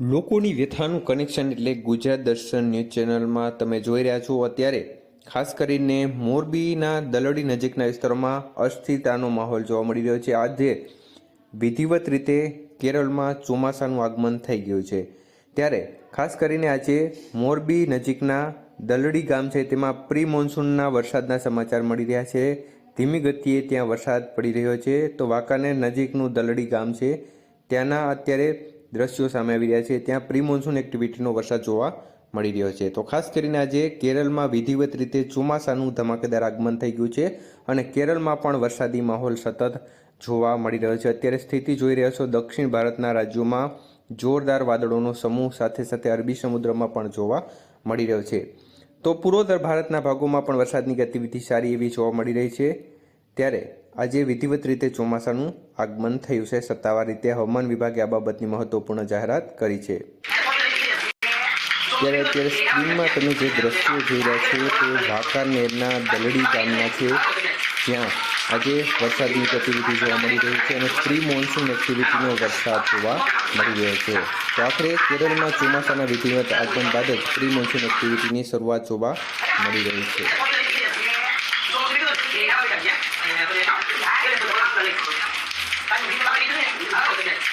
લોકોની વ્યથાનું કનેક્શન એટલે ગુજરાત દર્શન ન્યૂઝ ચેનલમાં તમે જોઈ રહ્યા છો અત્યારે. ખાસ કરીને મોરબીના દલડી નજીકના વિસ્તારોમાં અસ્થિરતાનો માહોલ જોવા મળી રહ્યો છે. આજે વિધિવત રીતે કેરળમાં ચોમાસાનું આગમન થઈ ગયું છે. ત્યારે ખાસ કરીને આજે મોરબી નજીકના દલડી ગામ છે, તેમાં પ્રી મોન્સૂનના વરસાદના સમાચાર મળી રહ્યા છે. ધીમી ગતિએ ત્યાં વરસાદ પડી રહ્યો છે. તો વાંકાનેર નજીકનું દલડી ગામ છે. ત્યાંના અત્યારે દ્રશ્યો સામે આવી રહ્યા છે. ત્યાં પ્રી મોન્સૂન એક્ટિવિટીનો વરસાદ જોવા મળી રહ્યો છે. તો ખાસ કરીને આજે કેરળમાં વિધિવત રીતે ચોમાસાનું ધમાકેદાર આગમન થઈ ગયું છે અને કેરળમાં પણ વરસાદી માહોલ સતત જોવા મળી રહ્યો છે. અત્યારે સ્થિતિ જોઈ રહ્યા છો. દક્ષિણ ભારતના રાજ્યોમાં જોરદાર વાદળોનો સમૂહ સાથે સાથે અરબી સમુદ્રમાં પણ જોવા મળી રહ્યો છે. તો પૂર્વોત્તર ભારતના ભાગોમાં પણ વરસાદની ગતિવિધિ સારી એવી જોવા મળી રહી છે. ત્યારે આજે વિધિવત રીતે ચોમાસાનું આગમન થયું છે. સત્તાવાર રીતે હવામાન વિભાગે આ બાબતની મહત્વપૂર્ણ જાહેરાત કરી છે. ત્યારે અત્યારે સ્ક્રીનમાં તમે જે દ્રશ્યો જોઈ રહ્યા છો તે વાંકાનેરના દલડી ગામના છે. જ્યાં આજે વરસાદની ગતિવિધિ જોવા મળી રહી છે અને પ્રી મોન્સૂન એક્ટિવિટીનો વરસાદ જોવા મળી રહ્યો છે. તો આખરે કેરળમાં ચોમાસાના વિધિવત આગમન બાદ જ પ્રી મોન્સૂન એક્ટિવિટીની શરૂઆત જોવા મળી રહી છે. 你看我小姨，哎呀，不得少，来，这里不多，这里不多，把你平时拿的衣服，拿我这。